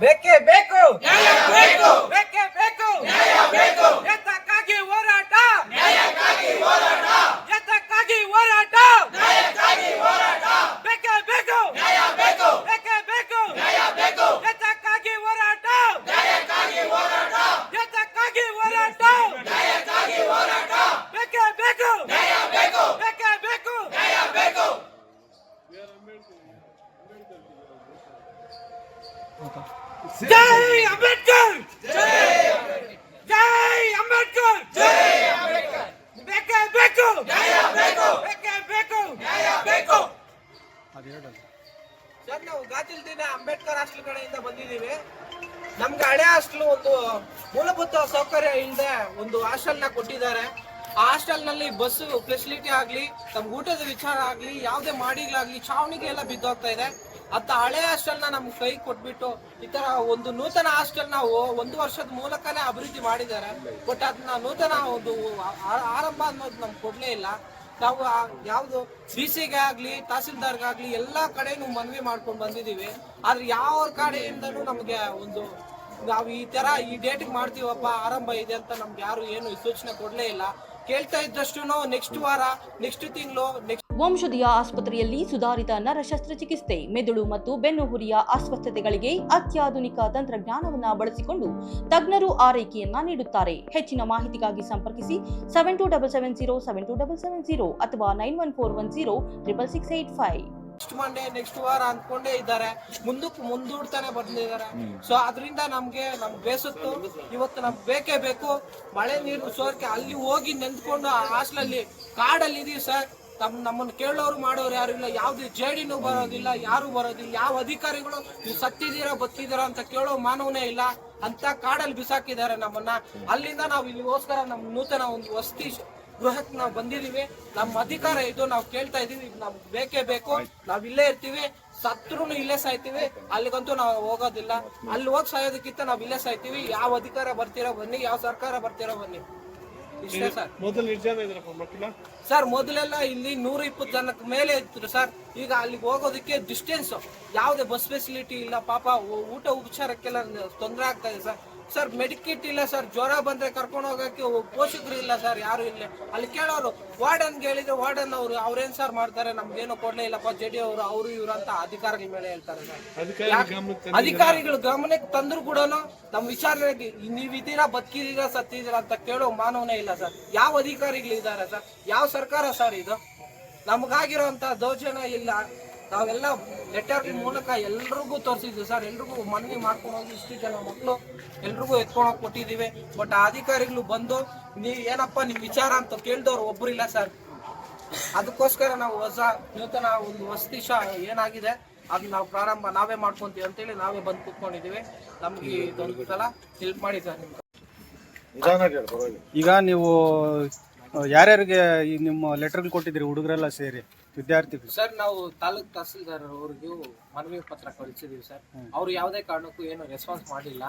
ಬೇಕೇ ಬೇಕು? ಬೇಕೇ. ಬೇಕು ಎತ್ತಕ್ಕಾಗಿ ಹೋರಾಟ. ಎತ್ತಕ್ಕಾಗಿ ಹೋರಾಟ. ಬೇಕೇ ಬೇಕು? ಬೇಕೇ ಬೇಕು ಎತ್ತಕ್ಕಾಗಿ ಹೋರಾಟ ಎತ್ತಕ್ಕಾಗಿ ಹೋರಾಟ ಬೇಕೇ ಬೇಕು ಬೇಕೇ ಬೇಕು ಜೈ ಅಂಬೇಡ್ಕರ್ ಜೈ ಅಂಬೇಡ್ಕರ್ ಬೇಕೇ ಬೇಕು ಬೇಕೇ ಬೇಕು ಸರ್ ನಾವು ಗಾಜಿಲ್ದಿನ ಅಂಬೇಡ್ಕರ್ ಹಾಸ್ಟೆಲ್ ಕಡೆಯಿಂದ ಬಂದಿದ್ದೀವಿ ನಮ್ಗೆ ಹಳೆ ಹಾಸ್ಟೆಲ್ ಒಂದು ಮೂಲಭೂತ ಸೌಕರ್ಯ ಇಲ್ಲದೆ ಒಂದು ಹಾಸ್ಟೆಲ್ನ ಕೊಟ್ಟಿದ್ದಾರೆ. ಆ ಹಾಸ್ಟೆಲ್ನಲ್ಲಿ ಬಸ್ ಫೆಸಿಲಿಟಿ ಆಗಲಿ ನಮ್ಗೆ ಊಟದ ವಿಚಾರ ಆಗಲಿ, ಯಾವುದೇ ಮಾಡಿಗಳಾಗಲಿ ಚಾವಣಿಗೆ ಎಲ್ಲ ಬಿದ್ದೋಗ್ತಾ ಇದೆ. ಅಂತ ಹಳೆ ಹಾಸ್ಟೆಲ್ನ ನಮ್ಗೆ ಕೈ ಕೊಟ್ಬಿಟ್ಟು ಈ ತರ ಒಂದು ನೂತನ ಹಾಸ್ಟೆಲ್ ನಾವು ಒಂದು ವರ್ಷದ ಮೂಲಕನೇ ಅಭಿವೃದ್ಧಿ ಮಾಡಿದ್ದಾರೆ. ಬಟ್ ಅದನ್ನ ನೂತನ ಒಂದು ಆರಂಭ ಅನ್ನೋದು ನಮ್ಗೆ ಕೊಡಲೇ ಇಲ್ಲ. ನಾವು ಆ- ಸಿ ಸಿಗೆ ಆಗ್ಲಿ ತಹಸೀಲ್ದಾರ್ಗಾಗ್ಲಿ ಎಲ್ಲಾ ಕಡೆನೂ ಮನವಿ ಮಾಡ್ಕೊಂಡು ಬಂದಿದೀವಿ ಆದ್ರೆ ಯಾವ ಕಡೆಯಿಂದನೂ ನಮಗೆ ಒಂದು ನಾವು ಈ ತರ ಈ ಡೇಟಿಗೆ ಮಾಡ್ತೀವಪ್ಪ, ಆರಂಭ ಇದೆ ಅಂತ ನಮ್ಗೆ ಯಾರು ಏನು ಸೂಚನೆ ಕೊಡ್ಲೇ ಇಲ್ಲ. ಕೇಳ್ತಾ ಇದ್ದಷ್ಟು ನೆಕ್ಸ್ಟ್ ವಾರ ನೆಕ್ಸ್ಟ್ ತಿಂಗಳು ನೆಕ್ಸ್ಟ್ ವಂಶದಿಯ ಆಸ್ಪತ್ರೆಯಲ್ಲಿ ಸುಧಾರಿತ ನರ ಶಸ್ತ್ರಚಿಕಿತ್ಸೆ ಮೆದುಳು ಮತ್ತು ಬೆನ್ನುಹುರಿಯ ಅಸ್ವಸ್ಥತೆಗಳಿಗೆ ಅತ್ಯಾಧುನಿಕ ತಂತ್ರಜ್ಞಾನವನ್ನ ಬಳಸಿಕೊಂಡು ತಜ್ಞರು ಆರೈಕೆಯನ್ನ ನೀಡುತ್ತಾರೆ. ಹೆಚ್ಚಿನ ಮಾಹಿತಿಗಾಗಿ ಸಂಪರ್ಕಿಸಿ seven two double seven zero seven two double seven zero ಅಥವಾ nine one four one zero triple six eight five next Monday next ವಾರ ಅಂದ್ಕೊಂಡೇ ಇದ್ದಾರೆ. ಮುಂದಕ್ಕೆ ಮುಂದೂಡ್ತಾನೆ ಬರ್ತಿದ್ದಾರೆ ಸೊ ಅದರಿಂದ ನಮ್ಗೆ ನಮ್ಮ ಬೇಸತ್ತು. ಇವತ್ತು ನಮ್ಗೆ ಬೇಕೇ ಬೇಕು. ಮಳೆ ನೀರು ಸೋರ್ಕೆ ಅಲ್ಲಿ ಹೋಗಿ ನೆಂದ್ಕೊಂಡು ಹಾಸ್ಟ್ಲಲ್ಲಿ ಹಾಸ್ಟೆಲಲ್ಲಿ ಕಾಡಲ್ಲಿ ಇದೀವಿ ಸರ್. ನಮ್ ನಮ್ಮನ್ನು ಕೇಳೋರು ಮಾಡೋರು ಯಾರು ಇಲ್ಲ. ಯಾವ್ದು ಜೇಡಿನೂ ಬರೋದಿಲ್ಲ, ಯಾರು ಬರೋದಿಲ್ಲ. ಯಾವ ಅಧಿಕಾರಿಗಳು ನೀವು ಸತ್ತಿದ್ದೀರಾ ಬತ್ತಿದ್ದೀರಾ ಅಂತ ಕೇಳೋ ಮಾನವನೇ ಇಲ್ಲ. ಅಂತ ಕಾಡಲ್ಲಿ ಬಿಸಾಕಿದ್ದಾರೆ ನಮ್ಮನ್ನ. ಅಲ್ಲಿಂದ ನಾವು ಇಲ್ಲಿಗೋಸ್ಕರ ನಮ್ಮ ನೂತನ ಒಂದು ವಸತಿ ಗೃಹಕ್ಕೆ ನಾವು ಬಂದಿದೀವಿ ನಮ್ಮ ಅಧಿಕಾರ ಇದು, ನಾವು ಕೇಳ್ತಾ ಇದೀವಿ ನಮ್ ನಮ್ಗೆ ಬೇಕೇ ಬೇಕು. ನಾವ್ ಇಲ್ಲೇ ಇರ್ತೀವಿ. ಸತ್ರು ಇಲ್ಲೇ ಸಾಯ್ತೀವಿ. ಅಲ್ಲಿಗಂತೂ ನಾವು ಹೋಗೋದಿಲ್ಲ. ಅಲ್ಲಿ ಹೋಗಿ ಸಾಯೋದಕ್ಕಿಂತ ನಾವ್ ಇಲ್ಲೇ ಸಾಯ್ತೀವಿ. ಯಾವ ಅಧಿಕಾರ ಬರ್ತೀರೋ ಬನ್ನಿ, ಯಾವ ಸರ್ಕಾರ ಬರ್ತೀರೋ ಬನ್ನಿ. ಮೊದಲು ಎಷ್ಟು ಜನ ಇದ್ರಪ್ಪ ಮಕ್ಕಳು? ಸರ್ ಮೊದಲೆಲ್ಲ ಇಲ್ಲಿ ನೂರ ಇಪ್ಪತ್ತು ಜನಕ್ಕೆ ಮೇಲೆ ಇತ್ತು ಸರ್. ಈಗ ಅಲ್ಲಿಗೆ ಹೋಗೋದಕ್ಕೆ ಡಿಸ್ಟೆನ್ಸ್ ಯಾವುದೇ ಬಸ್ ಫೆಸಿಲಿಟಿ ಇಲ್ಲ. ಪಾಪ ಊಟ ಉಪಚಾರಕ್ಕೆಲ್ಲ ತೊಂದರೆ ಆಗ್ತಾ ಇದೆ ಸರ್. ಸರ್ ಮೆಡಿಕಿಟ್ ಇಲ್ಲ ಸರ್ ಜ್ವರ ಬಂದ್ರೆ ಕರ್ಕೊಂಡು ಹೋಗಕ್ಕೆ ಪೋಷಕರು ಇಲ್ಲ ಸರ್ ಯಾರು ಇಲ್ಲ. ಅಲ್ಲಿ ಕೇಳೋರು ವಾರ್ಡನ್ ಹೇಳಿದ್ರೆ ವಾರ್ಡನ್ ಅವರು ಅವ್ರೇನ್ ಸರ್ ಮಾಡ್ತಾರೆ? ನಮ್ಗೇನು ಕೊಡ್ಲೇ ಇಲ್ಲಪ್ಪ ಜೆಡಿ ಅವರು ಅವರು ಇವರು ಅಂತ ಅಧಿಕಾರಿಗಳ ಮೇಲೆ ಹೇಳ್ತಾರೆ ಸರ್. ಅಧಿಕಾರಿ ಅಧಿಕಾರಿಗಳು ಗಮನಕ್ಕೆ ತಂದ್ರು ಕೂಡ ನಮ್ಮ ವಿಚಾರಣೆಗೆ ನೀವ್ ಇದೀರಾ ಬದುಕಿದೀರಾ ಸತ್ತಿದ್ದೀರಾ ಅಂತ ಕೇಳೋ ಮಾನವನೇ ಇಲ್ಲ ಸರ್. ಯಾವ ಅಧಿಕಾರಿಗಳು ಇದ್ದಾರೆ ಸರ್? ಯಾವ ಸರ್ಕಾರ ಸರ್ ಇದು? ನಮಗಾಗಿರೋಂತ ದೌರ್ಜನ್ಯ ಇಲ್ಲ. ನಾವೆಲ್ಲ ಲೆಟರ್ ಮೂಲಕ ಎಲ್ರಿಗೂ ತೋರಿಸಿದ್ವಿ ಸರ್. ಎಲ್ರಿಗೂ ಮನವಿ ಮಾಡ್ಕೊಂಡು ಹೋಗಿ ಇಷ್ಟು ಜನ ಮಕ್ಕಳು ಎಲ್ರಿಗೂ ಎತ್ಕೊಂಡೋಗಿ ಕೊಟ್ಟಿದ್ದೀವಿ. ಬಟ್ ಆ ಅಧಿಕಾರಿಗಳು ಬಂದು ನೀ ಏನಪ್ಪ ನಿಮ್ಮ ವಿಚಾರ ಅಂತ ಕೇಳಿದವ್ರು ಒಬ್ಬರು ಇಲ್ಲ ಸರ್. ಅದಕ್ಕೋಸ್ಕರ ನಾವು ಹೊಸ ನೂತನ ಒಂದು ವಸತಿ ಶಾ ಏನಾಗಿದೆ ಅದನ್ನ ನಾವು ಪ್ರಾರಂಭ ನಾವೇ ಮಾಡ್ಕೊಂತೀವಿ ಅಂತೇಳಿ ನಾವೇ ಬಂದು ಕೂತ್ಕೊಂಡಿದೀವಿ ನಮ್ಗೆ ಇದೊಂದು ಸಲ ಹೆಲ್ಪ್ ಮಾಡಿ ಸರ್ ನಿಮ್ಗೆ. ಈಗ ನೀವು ಯಾರ್ಯಾರಿಗೆ ಈ ನಿಮ್ಮ ಲೆಟರ್ ಕೊಟ್ಟಿದ್ದೀರಿ ಹುಡುಗರೆಲ್ಲ ಸೇರಿ? ವಿದ್ಯಾರ್ಥಿಗಳು. ಸರ್ ನಾವು ತಾಲೂಕ್ ತಹಸೀಲ್ದಾರ್ ಅವ್ರಿಗೂ ಮನವಿ ಪತ್ರ ಕಳಿಸಿದೀವಿ ಸರ್. ಅವ್ರು ಯಾವುದೇ ಕಾರಣಕ್ಕೂ ಏನು ರೆಸ್ಪಾನ್ಸ್ ಮಾಡಿಲ್ಲ.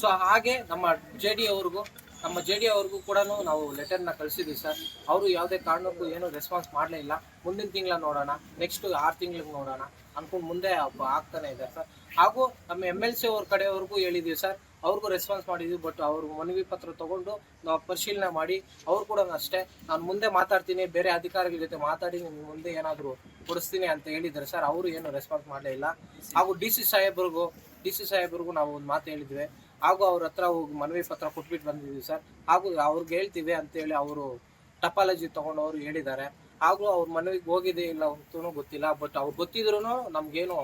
ಸೊ ಹಾಗೆ ನಮ್ಮ ಜೆ ಡಿ ಅವ್ರಿಗೂ ನಮ್ಮ ಜೆ ಡಿ ಅವ್ರಿಗೂ ಕೂಡ ನಾವು ಲೆಟರ್ನ ಕಳಿಸಿದೀವಿ ಸರ್. ಅವರು ಯಾವುದೇ ಕಾರಣಕ್ಕೂ ಏನು ರೆಸ್ಪಾನ್ಸ್ ಮಾಡಲೇ ಇಲ್ಲ ಮುಂದಿನ ತಿಂಗಳ ನೋಡೋಣ ನೆಕ್ಸ್ಟ್ ಆರು ತಿಂಗಳಿಗೆ ನೋಡೋಣ ಅನ್ಕೊಂಡು ಮುಂದೆ ಆಗ್ತಾನೆ ಇದೆ ಸರ್. ಹಾಗೂ ನಮ್ಮ ಎಂ ಎಲ್ ಸಿ ಅವ್ರ ಕಡೆಯವ್ರಿಗೂ ಹೇಳಿದೀವಿ ಸರ್. ಅವ್ರಿಗೂ ರೆಸ್ಪಾನ್ಸ್ ಮಾಡಿದ್ವಿ ಬಟ್ ಅವರು ಮನವಿ ಪತ್ರ ತಗೊಂಡು ನಾವು ಪರಿಶೀಲನೆ ಮಾಡಿ, ಅವ್ರು ಕೂಡ ಅಷ್ಟೇ, ನಾನು ಮುಂದೆ ಮಾತಾಡ್ತೀನಿ, ಬೇರೆ ಅಧಿಕಾರಿಗಳ ಜೊತೆ ಮಾತಾಡಿ, ನಿಮ್ಗೆ ಮುಂದೆ ಏನಾದರೂ ಕೊಡಿಸ್ತೀನಿ ಅಂತ ಹೇಳಿದ್ದಾರೆ ಸರ್ ಅವರು ಏನು ರೆಸ್ಪಾನ್ಸ್ ಮಾಡಲೇ ಇಲ್ಲ. ಹಾಗೂ ಡಿ ಸಿ ಸಾಹೇಬ್ರಿಗೂ ಡಿ ಸಿ ಸಾಹೇಬ್ರಿಗೂ ನಾವು ಒಂದು ಮಾತು ಹೇಳಿದ್ವಿ. ಹಾಗೂ ಅವ್ರ ಹತ್ರ ಹೋಗಿ ಮನವಿ ಪತ್ರ ಕೊಟ್ಬಿಟ್ಟು ಬಂದಿದ್ವಿ ಸರ್ ಹಾಗೂ ಅವ್ರಿಗೆ ಹೇಳ್ತೀವಿ ಅಂತೇಳಿ ಅವರು ಟಪಾಲಜಿ ತಗೊಂಡು ಅವರು ಹೇಳಿದ್ದಾರೆ. ಹಾಗೂ ಅವ್ರ ಮನವಿಗೆ ಹೋಗಿದೆ ಇಲ್ಲ ಅಂತೂ ಗೊತ್ತಿಲ್ಲ ಬಟ್ ಅವ್ರು ಗೊತ್ತಿದ್ರು ನಮ್ಗೇನು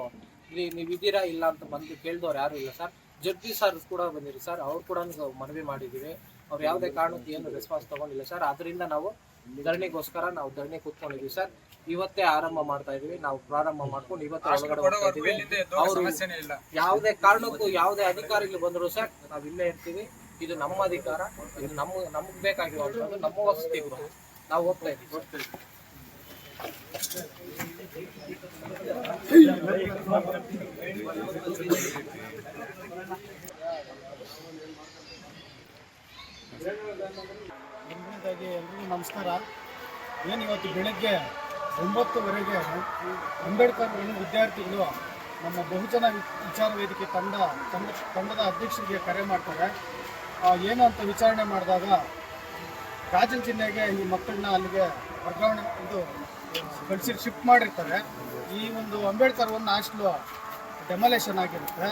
ನೀವು ಇದ್ದೀರಾ ಇಲ್ಲ ಅಂತ ಬಂದು ಕೇಳಿದವ್ರು ಯಾರು ಇಲ್ಲ ಸರ್ ಜಡ್ಜಿ ಸರ್ ಕೂಡ ಬಂದಿರಿ ಸರ್ ಅವ್ರು ಕೂಡ ನಾವು ಮನವಿ ಮಾಡಿದ್ದೀವಿ ಅವ್ರು ಯಾವುದೇ ಕಾರಣಕ್ಕೆ ಏನು ರೆಸ್ಪಾನ್ಸ್ ತಗೊಂಡಿಲ್ಲ ಸರ್ ಅದರಿಂದ ನಾವು ಧರಣಿಗೋಸ್ಕರ ನಾವು ಧರಣಿ ಕೂತ್ಕೊಂಡಿದ್ವಿ ಸರ್ ಇವತ್ತೇ ಆರಂಭ ಮಾಡ್ತಾ ಇದೀವಿ ನಾವು ಪ್ರಾರಂಭ ಮಾಡ್ಕೊಂಡು ಇವತ್ತೇ ಒಳಗಡೆ ಹೋಗ್ತಾ ಇದೀವಿ ಅವರು ಯಾವುದೇ ಕಾರಣಕ್ಕೂ ಯಾವುದೇ ಅಧಿಕಾರಿಗಳು ಬಂದ್ರು ಸರ್ ನಾವು ಇಲ್ಲೇ ಇರ್ತೀವಿ. ಇದು ನಮ್ಮ ಅಧಿಕಾರ. ಇದು ನಮ್ಮ ನಮ್ಗೆ ಬೇಕಾಗಿರುವಂತದ್ದು ನಮ್ಮ ವಸತಿ ಗೃಹ. ನಾವು ಹೋಗ್ತಾ ಇದೀವಿ ಎಲ್ರಿಗೂ ನಮಸ್ಕಾರ. ಏನು ಇವತ್ತು ಬೆಳಗ್ಗೆ ಒಂಬತ್ತುವರೆಗೆ ಅಂಬೇಡ್ಕರ್ ವಿದ್ಯಾರ್ಥಿಗಳು ನಮ್ಮ ಬಹುಜನ ವಿಚಾರ ವೇದಿಕೆ ತಂಡ ತಂಡ, ತಂಡದ ಅಧ್ಯಕ್ಷರಿಗೆ ಕರೆ ಮಾಡ್ತಾರೆ. ಏನು ಅಂತ ವಿಚಾರಣೆ ಮಾಡಿದಾಗ ರಾಜನ ಜಿಲ್ಲೆಗೆ ಈ ಮಕ್ಕಳನ್ನ ಅಲ್ಲಿಗೆ ವರ್ಗಾವಣೆ ಇದು ಕಳಿಸಿ, ಶಿಫ್ಟ್ ಮಾಡಿರ್ತಾರೆ. ಈ ಒಂದು ಅಂಬೇಡ್ಕರ್ ಒಂದು ಹಾಸ್ಟ್ಲು ಡೆಮೊಲೇಷನ್ ಆಗಿರುತ್ತೆ.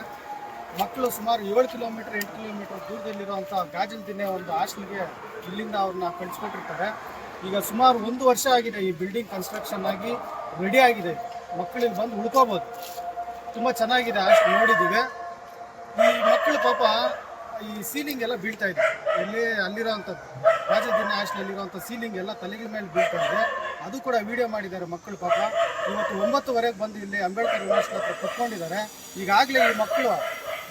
ಮಕ್ಕಳು ಸುಮಾರು ಏಳು ಕಿಲೋಮೀಟರ್, ಎಂಟು ಕಿಲೋಮೀಟರ್ ದೂರದಲ್ಲಿರುವಂಥ ಗಾಜಲ್ ದಿನೇ ಒಂದು ಹಾಸ್ಟೆಲ್ಗೆ ಇಲ್ಲಿಂದ ಅವ್ರನ್ನ ಕಳಿಸ್ಕೊಟ್ಟಿರ್ತಾರೆ. ಈಗ ಸುಮಾರು ಒಂದು ವರ್ಷ ಆಗಿದೆ ಈ ಬಿಲ್ಡಿಂಗ್ ಕನ್ಸ್ಟ್ರಕ್ಷನ್ ಆಗಿ ರೆಡಿ ಆಗಿದೆ. ಮಕ್ಕಳಿಗೆ ಬಂದು ಉಳ್ಕೋಬೋದು. ತುಂಬ ಚೆನ್ನಾಗಿದೆ ಹಾಸ್ಟೆಲ್ ನೋಡಿದ್ದೀವಿ. ಈ ಮಕ್ಕಳು ಪಾಪ ಈ ಸೀಲಿಂಗ್ ಎಲ್ಲ ಬೀಳ್ತಾ ಇದೆ. ಇಲ್ಲಿ ಅಲ್ಲಿರೋವಂಥದ್ದು ರಾಜದಿನ ಹಾಸ್ಟೆಲಲ್ಲಿರುವಂಥ ಸೀಲಿಂಗ್ ಎಲ್ಲ ತಲೆಗಳ ಮೇಲೆ ಬೀಳ್ತಾ ಇದೆ. ಅದು ಕೂಡ ವಿಡಿಯೋ ಮಾಡಿದ್ದಾರೆ ಮಕ್ಕಳು ಪಾಪ. ಇವತ್ತು ಒಂಬತ್ತುವರೆಗೆ ಬಂದು ಇಲ್ಲಿ ಅಂಬೇಡ್ಕರ್ ಯೂನಿವರ್ಸಿಟಿ ಹತ್ರ ಕುತ್ಕೊಂಡಿದ್ದಾರೆ. ಈಗಾಗಲೇ ಈ ಮಕ್ಕಳು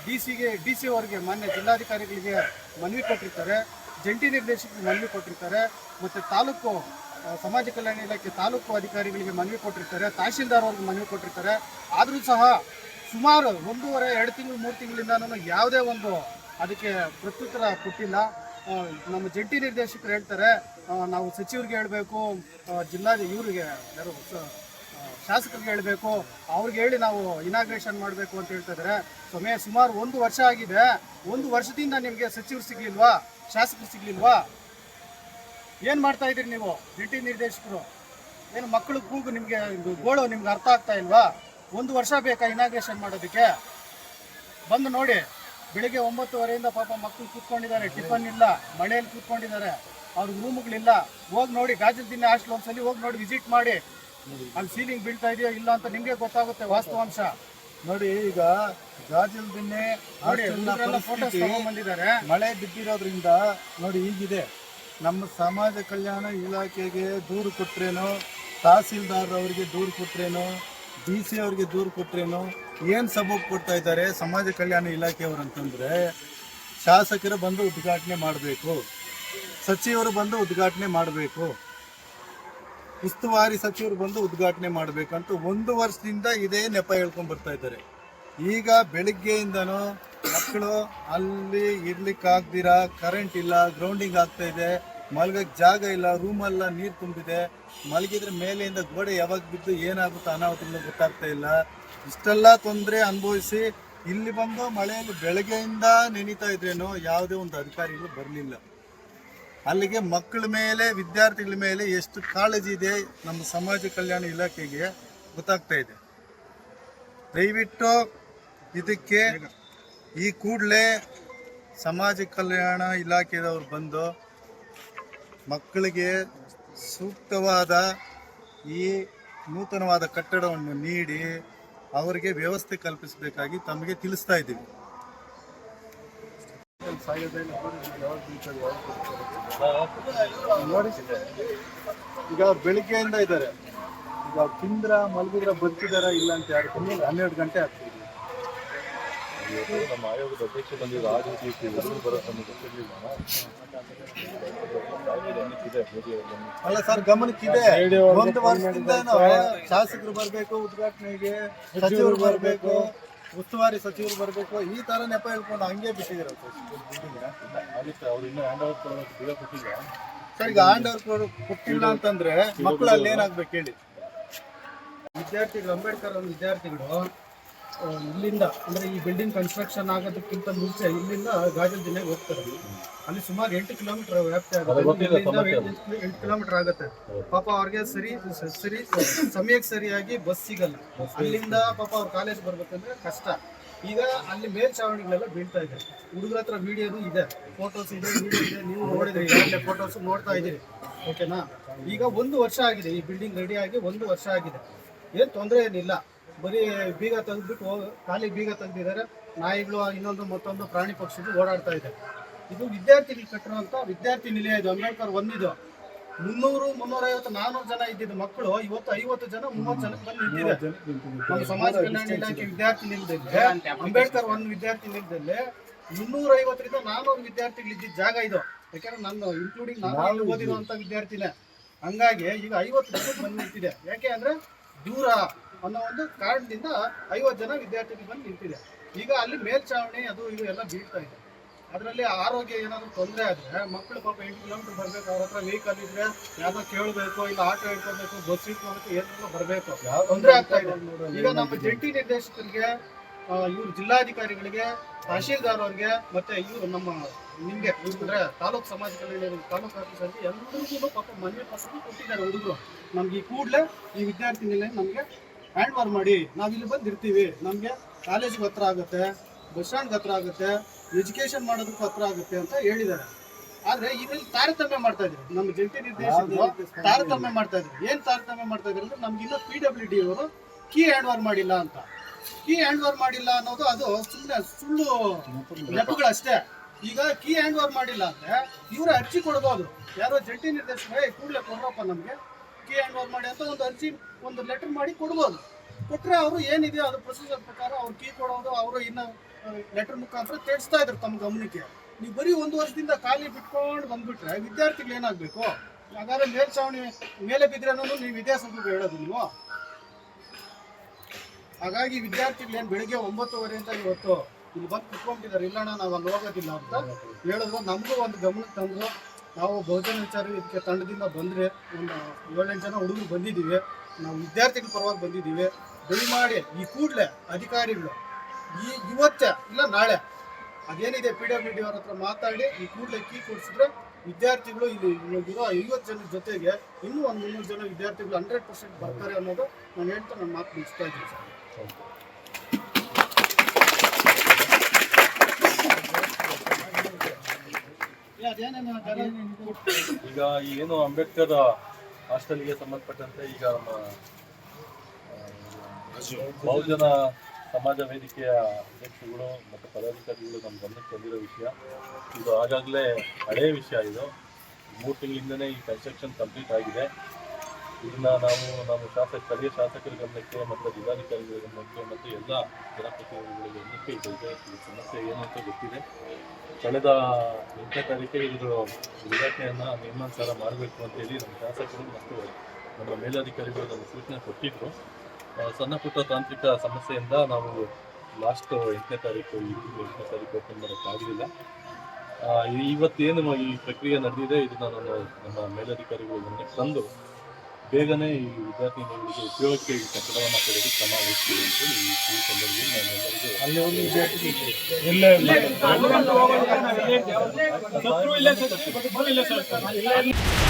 ಡಿ ಸಿಗೆ ಡಿ ಸಿ ಅವರಿಗೆ ಮಾನ್ಯ ಜಿಲ್ಲಾಧಿಕಾರಿಗಳಿಗೆ ಮನವಿ ಕೊಟ್ಟಿರ್ತಾರೆ. ಜಂಟಿ ನಿರ್ದೇಶಕರಿಗೆ ಮನವಿ ಕೊಟ್ಟಿರ್ತಾರೆ. ಮತ್ತು ತಾಲೂಕು ಸಮಾಜ ಕಲ್ಯಾಣ ಇಲಾಖೆ ತಾಲೂಕು ಅಧಿಕಾರಿಗಳಿಗೆ ಮನವಿ ಕೊಟ್ಟಿರ್ತಾರೆ. ತಹಶೀಲ್ದಾರ್ ಅವ್ರಿಗೆ ಮನವಿ ಕೊಟ್ಟಿರ್ತಾರೆ. ಆದರೂ ಸಹ ಸುಮಾರು ಒಂದೂವರೆ, ಎರಡು ತಿಂಗಳು, ಮೂರು ತಿಂಗಳಿಂದ ಯಾವುದೇ ಒಂದು ಅದಕ್ಕೆ ಪ್ರತ್ಯುತ್ತರ ಕೊಟ್ಟಿಲ್ಲ. ನಮ್ಮ ಜಂಟಿ ನಿರ್ದೇಶಕರು ಹೇಳ್ತಾರೆ ನಾವು ಸಚಿವರಿಗೆ ಹೇಳಬೇಕು ಜಿಲ್ಲಾ ಇವರಿಗೆ ಯಾರು ಶಾಸಕರಿಗೆ ಹೇಳಬೇಕು, ಅವ್ರಿಗೆ ಹೇಳಿ ನಾವು ಇನಾಗ್ರೇಷನ್ ಮಾಡಬೇಕು ಅಂತ ಹೇಳ್ತಾ ಇದ್ದಾರೆ ಸಮಯ ಸುಮಾರು ಒಂದು ವರ್ಷ ಆಗಿದೆ. ಒಂದು ವರ್ಷದಿಂದ ನಿಮಗೆ ಸಚಿವರು ಸಿಗ್ಲಿಲ್ವಾ? ಶಾಸಕರು ಸಿಗ್ಲಿಲ್ವಾ? ಏನು ಮಾಡ್ತಾ ಇದ್ದೀರಿ ನೀವು ಜಂಟಿ ನಿರ್ದೇಶಕರು? ಏನು ಮಕ್ಕಳು ಕೂಗು ನಿಮಗೆ ಗೋಳು ನಿಮ್ಗೆ ಅರ್ಥ ಆಗ್ತಾ ಇಲ್ವಾ? ಒಂದು ವರ್ಷ ಬೇಕಾ ಇನಾಗ್ರೇಷನ್ ಮಾಡೋದಕ್ಕೆ? ಬಂದು ನೋಡಿ. ಬೆಳಿಗ್ಗೆ ಒಂಬತ್ತುವರೆಯಿಂದ ಪಾಪ ಮಕ್ಕಳು ಕೂತ್ಕೊಂಡಿದ್ದಾರೆ, ಟಿಫನ್ ಇಲ್ಲ ಮಳೆಯಲ್ಲಿ ಕೂತ್ಕೊಂಡಿದ್ದಾರೆ. ಅವ್ರಿಗೆ ರೂಮ್ಗಳಿಲ್ಲ ಹೋಗಿ ನೋಡಿ, ಗಾಜಿನ ದಿನ ಹಾಸ್ಟೆಲ್ ಒಂದ್ಸಲಿ ಹೋಗಿ ನೋಡಿ ವಿಸಿಟ್ ಮಾಡಿ. ಅಲ್ಲಿ ಸೀಲಿಂಗ್ ಬೀಳ್ತಾ ಇದೆಯಾ ಇಲ್ಲ ಅಂತ ನಿಮಗೆ ಗೊತ್ತಾಗುತ್ತೆ ವಾಸ್ತವಾಂಶ. ನೋಡಿ ಈಗ ಗಾಜಲ್ ದಿನ್ನೆ ನೋಡಿ ಫೋಟೋಸ್ ತಗೊಂಡ್ಬಂದಿದ್ದಾರೆ ಮಳೆ ಬಿದ್ದಿರೋದ್ರಿಂದ ನೋಡಿ ಈಗಿದೆ. ನಮ್ಮ ಸಮಾಜ ಕಲ್ಯಾಣ ಇಲಾಖೆಗೆ ದೂರು ಕೊಟ್ರೇನು ತಹಸೀಲ್ದಾರ್ ಅವರಿಗೆ ದೂರು ಕೊಟ್ರೇನು ಡಿ ಸಿ ಅವ್ರಿಗೆ ದೂರು ಕೊಟ್ರೇನು ಏನು ಸಬೂಬ್ ಕೊಡ್ತಾ ಇದ್ದಾರೆ ಸಮಾಜ ಕಲ್ಯಾಣ ಇಲಾಖೆಯವರು ಅಂತಂದ್ರೆ ಶಾಸಕರು ಬಂದು ಉದ್ಘಾಟನೆ ಮಾಡಬೇಕು ಸಚಿವರು ಬಂದು ಉದ್ಘಾಟನೆ ಮಾಡಬೇಕು. ಉಸ್ತುವಾರಿ ಸಚಿವರು ಬಂದು ಉದ್ಘಾಟನೆ ಮಾಡಬೇಕಂತ ಒಂದು ವರ್ಷದಿಂದ ಇದೇ ನೆಪ ಹೇಳ್ಕೊಂಡು ಬರ್ತಾ ಇದ್ದಾರೆ. ಈಗ ಬೆಳಿಗ್ಗೆಯಿಂದನೂ ಮಕ್ಕಳು ಅಲ್ಲಿ ಇರ್ಲಿಕ್ಕೆ ಆಗ್ದಿರ ಕರೆಂಟ್ ಇಲ್ಲ ಗ್ರೌಂಡಿಂಗ್ ಆಗ್ತಾ ಇದೆ ಮಲಗಕ್ಕೆ ಜಾಗ ಇಲ್ಲ ರೂಮೆಲ್ಲ ನೀರು ತುಂಬಿದೆ, ಮಲಗಿದ್ರೆ ಮೇಲೆಯಿಂದ ಗೋಡೆ ಯಾವಾಗ ಬಿದ್ದು ಏನಾಗುತ್ತೋ ಅನಾಹುತಗಳು ಗೊತ್ತಾಗ್ತಾ ಇಲ್ಲ. ಇಷ್ಟೆಲ್ಲ ತೊಂದರೆ ಅನುಭವಿಸಿ ಇಲ್ಲಿ ಬಂದು ಮಳೆಯಲ್ಲಿ ಬೆಳಗ್ಗೆಯಿಂದ ನೆನೀತಾ ಇದ್ರೇನು ಯಾವುದೇ ಒಂದು ಅಧಿಕಾರಿಗಳು ಬರಲಿಲ್ಲ. ಅಲ್ಲಿಗೆ ಮಕ್ಕಳ ಮೇಲೆ, ವಿದ್ಯಾರ್ಥಿಗಳ ಮೇಲೆ ಎಷ್ಟು ಕಾಳಜಿ ಇದೆ ನಮ್ಮ ಸಮಾಜ ಕಲ್ಯಾಣ ಇಲಾಖೆಗೆ ಗೊತ್ತಾಗ್ತಾ ಇದೆ. ದಯವಿಟ್ಟು ಇದಕ್ಕೆ ಈ ಕೂಡಲೇ ಸಮಾಜ ಕಲ್ಯಾಣ ಇಲಾಖೆದವ್ರು ಬಂದು ಮಕ್ಕಳಿಗೆ ಸೂಕ್ತವಾದ ಈ ನೂತನವಾದ ಕಟ್ಟಡವನ್ನು ನೀಡಿ ಅವರಿಗೆ ವ್ಯವಸ್ಥೆ ಕಲ್ಪಿಸಬೇಕಾಗಿ ತಮಗೆ ತಿಳಿಸ್ತಾ ಇದ್ದೀವಿ. ನೋಡಿ ಈಗ ಅವ್ರು ಬೆಳಿಗ್ಗೆಯಿಂದ ಇದ್ದಾರೆ ಈಗ ಅವ್ರು ತಿಂದ್ರ ಮಲಗಿದ್ರ ಬರ್ತಿದಾರ ಇಲ್ಲ ಅಂತ ಯಾರು ಗೊತ್ತಿಲ್ಲ. ಹನ್ನೆರಡು ಗಂಟೆ ಆಗ್ತಿದೆ ನಮ್ಮ ಆಯೋಗದ ಅಧ್ಯಕ್ಷ ಬಂದಿದ್ದು ಆ ರೀತಿ ಬರೋದು ನಮಗೆ ಗೊತ್ತಿರಲಿಲ್ಲ. ಅಲ್ಲ ಸರ್ ಗಮನಕ್ಕಿದೆ ಒಂದು ವರ್ಷದಿಂದ ಶಾಸಕರು ಬರಬೇಕು ಉದ್ಘಾಟನೆಗೆ ಸಚಿವರು ಬರಬೇಕು ಉಸ್ತುವಾರಿ ಸಚಿವರು ಬರಬೇಕು ಈ ತರ ನೆಪ ಹೇಳ್ಕೊಂಡು ಹಂಗೆ ಬಿಟ್ಟಿದ್ದೀರಾ ಸರ್. ಅವ್ರು ಇನ್ನೂ ಹ್ಯಾಂಡ್ ಓವರ್ ಕೊಟ್ಟಿಲ್ಲ ಈಗ ಅಂತಂದ್ರೆ ಮಕ್ಕಳು ಅಲ್ಲಿ ಏನಾಗ್ಬೇಕು ಹೇಳಿ? ವಿದ್ಯಾರ್ಥಿಗಳು ಅಂಬೇಡ್ಕರ್ ಅವ್ರ ವಿದ್ಯಾರ್ಥಿಗಳು ಇಲ್ಲಿಂದ ಅಂದ್ರೆ ಈ ಬಿಲ್ಡಿಂಗ್ ಕನ್ಸ್ಟ್ರಕ್ಷನ್ ಆಗೋದಕ್ಕಿಂತ ಮುಂಚೆ ಇಲ್ಲಿಂದ ಗಾಜಲ್ ಜಿಲ್ಲೆಗೆ ಹೋಗ್ತಾರೆ ಅಲ್ಲಿ. ಸುಮಾರು ಎಂಟು ಕಿಲೋಮೀಟರ್ ವ್ಯಾಪ್ತಿ ಆಗುತ್ತೆ. ಎಂಟು ಎಂಟು ಕಿಲೋಮೀಟರ್ ಆಗುತ್ತೆ. ಪಾಪ ಅವ್ರಿಗೆ ಸರಿ ಸರಿ ಸಮಯಕ್ಕೆ ಸರಿಯಾಗಿ ಬಸ್ ಸಿಗಲ್ಲ. ಅಲ್ಲಿಂದ ಪಾಪ ಅವ್ರ ಕಾಲೇಜ್ ಬರ್ಬೇಕಂದ್ರೆ ಕಷ್ಟ. ಈಗ ಅಲ್ಲಿ ಮೇಲ್ಛಾವಣಿಗಳೆಲ್ಲ ಬೀಳ್ತಾ ಇದೆ. ಹುಡುಗರ ಹತ್ರ ವಿಡಿಯೋನು ಇದೆ. ಫೋಟೋಸ್ ಇದೆ ವಿಡಿಯೋ ಇದೆ. ನೀವು ನೋಡಿದ್ರಿ ಈಗಾಗಲೇ ಫೋಟೋಸ್ ನೋಡ್ತಾ ಇದ್ದೀರಿ. ಓಕೆನಾ ಈಗ ಒಂದು ವರ್ಷ ಆಗಿದೆ ಈ ಬಿಲ್ಡಿಂಗ್ ರೆಡಿ ಆಗಿ ಒಂದು ವರ್ಷ ಆಗಿದೆ. ಏನು ತೊಂದರೆ ಏನಿಲ್ಲ. ಬರೀ ಬೀಗ ತೆಗೆದ್ಬಿಟ್ಟು ಹೋಗ್ ಖಾಲಿ ಬೀಗ ತೆಗೆದಿದ್ದಾರೆ. ನಾಯಿಗಳು ಇನ್ನೊಂದು ಮತ್ತೊಂದು ಪ್ರಾಣಿ ಪಕ್ಷಿಗಳು ಓಡಾಡ್ತಾ ಇದೆ. ಇದು ವಿದ್ಯಾರ್ಥಿಗಳು ಕಟ್ಟಿರುವಂಥ ವಿದ್ಯಾರ್ಥಿ ನಿಲಯ ಇದು. ಅಂಬೇಡ್ಕರ್ ಒಂದಿದು. ಮುನ್ನೂರು ಮುನ್ನೂರೈವತ್ತು ನಾನ್ನೂರು ಜನ ಇದ್ದಿದ್ದ ಮಕ್ಕಳು. ಇವತ್ತು ಐವತ್ತು ಜನ ಮೂವತ್ತು ಜನಕ್ಕೆ ಬಂದು ನಿಂತಿದೆ. ನಮ್ಮ ಸಮಾಜ ಕಲ್ಯಾಣ ಇಲಾಖೆ ವಿದ್ಯಾರ್ಥಿ ನಿಲ್ದಲ್ಲಿ ಅಂಬೇಡ್ಕರ್ ಒಂದು ವಿದ್ಯಾರ್ಥಿ ನಿಲ್ದಲ್ಲಿ ಮುನ್ನೂರ ಐವತ್ತರಿಂದ ನಾನ್ನೂರು ವಿದ್ಯಾರ್ಥಿಗಳು ಇದ್ದಿದ್ದ ಜಾಗ ಇದು. ಯಾಕಂದ್ರೆ ನನ್ನ ಇನ್ಕ್ಲೂಡಿಂಗ್ ನಾನು ಓದಿರುವಂತ ವಿದ್ಯಾರ್ಥಿನೇ. ಹಂಗಾಗಿ ಈಗ ಐವತ್ತು ಜನಕ್ಕೆ ಬಂದು ನಿಂತಿದೆ. ಯಾಕೆ ಅಂದ್ರೆ ದೂರ. ಅನ್ನೋ ಒಂದು ಕಾರಣದಿಂದ ಐವತ್ತು ಜನ ವಿದ್ಯಾರ್ಥಿಗಳು ಬಂದು ನಿಂತಿದೆ. ಈಗ ಅಲ್ಲಿ ಮೇಲ್ಛಾವಣಿ ಅದು ಇದು ಎಲ್ಲ ಬೀಳ್ತಾ ಇದೆ. ಅದರಲ್ಲಿ ಆರೋಗ್ಯ ಏನಾದರೂ ತೊಂದರೆ ಆದರೆ ಮಕ್ಕಳು ಪಾಪ ಎಂಟು ಕಿಲೋಮೀಟರ್ ಬರಬೇಕು, ಅವ್ರ ಹತ್ರ ವೆಹಿಕಲ್ ಇದ್ರೆ ಯಾವ್ದೋ ಕೇಳಬೇಕು, ಇಲ್ಲ ಆಟೋ ಇಟ್ಕೋಬೇಕು ಬಸ್ ಇಟ್ಕೋಬೇಕು ಏನಾದ್ರು ಬರಬೇಕು. ತೊಂದರೆ ಆಗ್ತಾ ಇದೆ. ಈಗ ನಮ್ಮ ಜಂಟಿ ನಿರ್ದೇಶಕರಿಗೆ ಇವ್ರು ಜಿಲ್ಲಾಧಿಕಾರಿಗಳಿಗೆ, ತಹಶೀಲ್ದಾರ್ ಅವ್ರಿಗೆ, ಮತ್ತೆ ಇವ್ರು ನಮ್ಮ ನಿಮಗೆ ಅಂದ್ರೆ ತಾಲೂಕ್ ಸಮಾಜ ಕಲ್ಯಾಣ ತಾಲೂಕ್ ಆಫೀಸಲ್ಲಿ ಎಲ್ಲರಿಗೂ ಪಾಪ ಮನೆ ಪತ್ರ ಕೊಟ್ಟಿದ್ದಾರೆ ಹುಡುಗರು. ನಮ್ಗೆ ಈ ಕೂಡಲೇ ಈ ವಿದ್ಯಾರ್ಥಿ ನಿಲಯ ನಮ್ಗೆ ಹ್ಯಾಂಡ್ ಓವರ್ ಮಾಡಿ ನಾವು ಇಲ್ಲಿ ಬಂದಿರ್ತೀವಿ ನಮಗೆ ಕಾಲೇಜ್ಗೆ ಹತ್ರ ಆಗುತ್ತೆ ಬಸ್ ಸ್ಟ್ಯಾಂಡ್ಗೆ ಹತ್ರ ಆಗುತ್ತೆ ಎಜುಕೇಷನ್ ಮಾಡೋದಕ್ಕೂ ಹತ್ರ ಆಗುತ್ತೆ ಅಂತ ಹೇಳಿದ್ದಾರೆ. ಆದ್ರೆ ಇದ್ರಲ್ಲಿ ತಾರತಮ್ಯ ಮಾಡ್ತಾ ಇದ್ರು ನಮ್ಮ ಜಂಟಿ ನಿರ್ದೇಶಕರು ತಾರತಮ್ಯ ಮಾಡ್ತಾ ಇದ್ರು ಏನು ತಾರತಮ್ಯ ಮಾಡ್ತಾ ಇದ್ರು ಅಂದ್ರೆ ನಮ್ಗೆ ಇನ್ನೂ ಪಿ ಡಬ್ಲ್ಯೂ ಡಿ ಅವರು ಕೀ ಹ್ಯಾಂಡ್ ಓವರ್ ಮಾಡಿಲ್ಲ ಅಂತ. ಕೀ ಹ್ಯಾಂಡ್ ಓವರ್ ಮಾಡಿಲ್ಲ ಅನ್ನೋದು ಅದು ಸುಮ್ಮನೆ ಸುಳ್ಳು ನೆಪಗಳು ಅಷ್ಟೇ ಈಗ ಕೀ ಹ್ಯಾಂಡ್ ಓವರ್ ಮಾಡಿಲ್ಲ ಅಂದ್ರೆ ಇವರು ಅರ್ಜಿ ಕೊಡ್ಬೋದು. ಯಾರೋ ಜಂಟಿ ನಿರ್ದೇಶಕರೇ ಕೂಡಲೇ ಕೊಡ್ರಪ್ಪ ನಮ್ಗೆ. ಕೀ ಹ್ಯಾಂಡ್ ಮಾಡಿ ಅಂತ ಒಂದು ಅರ್ಜಿ, ಒಂದು ಲೆಟರ್ ಮಾಡಿ ಕೊಡ್ಬೋದು. ಕೊಟ್ಟರೆ ಅವರು ಏನಿದೆ ಅದು ಪ್ರೊಸೀಜರ್ ಪ್ರಕಾರ ಅವ್ರು ಕೀ ಕೊಡೋದು, ಅವರು ಇನ್ನು ಲೆಟರ್ ಮುಖಾಂತರ ತಿಳಿಸ್ತಾ ಇದ್ರು ತಮ್ಮ ಗಮನಕ್ಕೆ. ನೀವು ಬರೀ ಒಂದು ವರ್ಷದಿಂದ ಖಾಲಿ ಬಿಟ್ಕೊಂಡು ಬಂದ್ಬಿಟ್ರೆ ವಿದ್ಯಾರ್ಥಿಗಳು ಏನಾಗಬೇಕು? ಹಾಗಾದ್ರೆ ಮೇಲ್ಛಾವಣಿ ಮೇಲೆ ಬಿದ್ರೇನೂ ನೀವು ವಿದ್ಯಾಸಂಸ್ಥೆಗೆ ಹೇಳೋದು ನೀವು ಹಾಗಾಗಿ ವಿದ್ಯಾರ್ಥಿಗಳು ಏನು ಬೆಳಿಗ್ಗೆ ಅಂತ ಇವತ್ತು ಇಲ್ಲಿ ಬಂದು ಕುತ್ಕೊಂಡಿದ್ದಾರೆ ಇಲ್ಲಣ್ಣ, ನಾವು ಅಲ್ಲಿ ಹೋಗೋದಿಲ್ಲ ಅಂತ ಹೇಳಿದ್ರು. ನಮಗೂ ಒಂದು ಗಮನಕ್ಕೆ ತಂದ್ರು. ನಾವು ಬಹುಜನ ವಿಚಾರ ಇದಕ್ಕೆ ತಂಡದಿಂದ ಬಂದರೆ ಒಂದು ಏಳೆಂಟು ಜನ ಹುಡುಗರು ಬಂದಿದ್ದೀವಿ. ನಾವು ವಿದ್ಯಾರ್ಥಿಗಳ ಪರವಾಗಿ ಬಂದಿದ್ದೀವಿ. ದಯಮಾಡಿ ಈ ಕೂಡಲೇ ಅಧಿಕಾರಿಗಳು ಈ ಇವತ್ತೇ ಇಲ್ಲ ನಾಳೆ ಅದೇನಿದೆ ಪಿ ಡಬ್ಲ್ಯೂ ಡಿ ಅವ್ರ ಹತ್ರ ಮಾತಾಡಿ ಈ ಕೂಡಲೇ ಕೀ ಕೊಡಿಸಿದ್ರೆ ವಿದ್ಯಾರ್ಥಿಗಳು ಇಲ್ಲಿ ಇರೋ ಐವತ್ತು ಜನ ಜೊತೆಗೆ ಇನ್ನೂ ಒಂದು ಮುನ್ನೂರು ಜನ ವಿದ್ಯಾರ್ಥಿಗಳು ಹಂಡ್ರೆಡ್ ಪರ್ಸೆಂಟ್ ಬರ್ತಾರೆ ಅನ್ನೋದು ನಾನು ಹೇಳ್ತಾ ನನ್ನ ಮಾತು ಮುಗಿಸ್ತಾ ಇದ್ದೀನಿ ಸರ್ ಏ, ಅದೇನೇನು ಜನ ಈಗ ಏನು ಅಂಬೇಡ್ಕರ್ ಹಾಸ್ಟೆಲ್ಗೆ ಸಂಬಂಧಪಟ್ಟಂತೆ ಈಗ ಬಹುಜನ ಸಮಾಜ ವೇದಿಕೆಯ ಅಧ್ಯಕ್ಷರುಗಳು ಮತ್ತು ಪದಾಧಿಕಾರಿಗಳು ನಮ್ಮ ಗಮನಕ್ಕೆ ಬಂದಿರೋ ವಿಷಯ. ಇದು ಆಗಾಗಲೇ ಹಳೆಯ ವಿಷಯ ಇದು. ಮೂರು ತಿಂಗಳಿಂದನೇ ಈ ಕನ್ಸ್ಟ್ರಕ್ಷನ್ ಕಂಪ್ಲೀಟ್ ಆಗಿದೆ. ಇದನ್ನ ನಾವು ನಮ್ಮ ಶಾಸಕ ಸ್ಥಳೀಯ ಶಾಸಕರ ಗಮನಕ್ಕೆ ಮತ್ತು ಜಿಲ್ಲಾಧಿಕಾರಿಗಳ ಗಮನಕ್ಕೆ ಮತ್ತು ಎಲ್ಲ ಜನಪ್ರತಿನಿಧಿಗಳ ಗಮನಕ್ಕೆ ಇದೆ. ಈ ಸಮಸ್ಯೆ ಏನು ಅಂತ ಗೊತ್ತಿದೆ. ಕಳೆದ ಎಂಟನೇ ತಾರೀಕಿಗೆ ಇದರ ಉದ್ಘಾಟನೆಯನ್ನು ನಿರ್ಮಾಂಸಾರ ಮಾಡಬೇಕು ಅಂತೇಳಿ ನಮ್ಮ ಶಾಸಕರು ಮತ್ತು ನಮ್ಮ ಮೇಲಾಧಿಕಾರಿಗಳು ನಮ್ಮ ಸೂಚನೆ ಕೊಟ್ಟಿದ್ರು. ಆ, ಸಣ್ಣ ಪುಟ್ಟ ತಾಂತ್ರಿಕ ಸಮಸ್ಯೆಯಿಂದ ನಾವು ಲಾಸ್ಟ್ ಎಂಟನೇ ತಾರೀಕು ಎಂಟನೇ ತಾರೀಕು ಓಪನ್ ಮಾಡೋಕ್ಕಾಗಲಿಲ್ಲ ಇವತ್ತೇನು ಈ ಪ್ರಕ್ರಿಯೆ ನಡೆದಿದೆ ಇದನ್ನ ನಾನು ನಮ್ಮ ಮೇಲಧಿಕಾರಿಗಳು ಗಮನಕ್ಕೆ ತಂದು ಬೇಗನೆ ಈ ವಿದ್ಯಾರ್ಥಿಗಳಿಗೆ ಉಪಯೋಗಕ್ಕೆ ಈ ಕಟ್ಟಡವನ್ನು ಕೊಡೋದು ಕ್ರಮ ವಹಿಸ್ತೀವಿ ಅಂತೇಳಿ ಈ ಈ ಸಂದರ್ಭದಲ್ಲಿ ನಾನು ಎಲ್ಲರಿಗೂ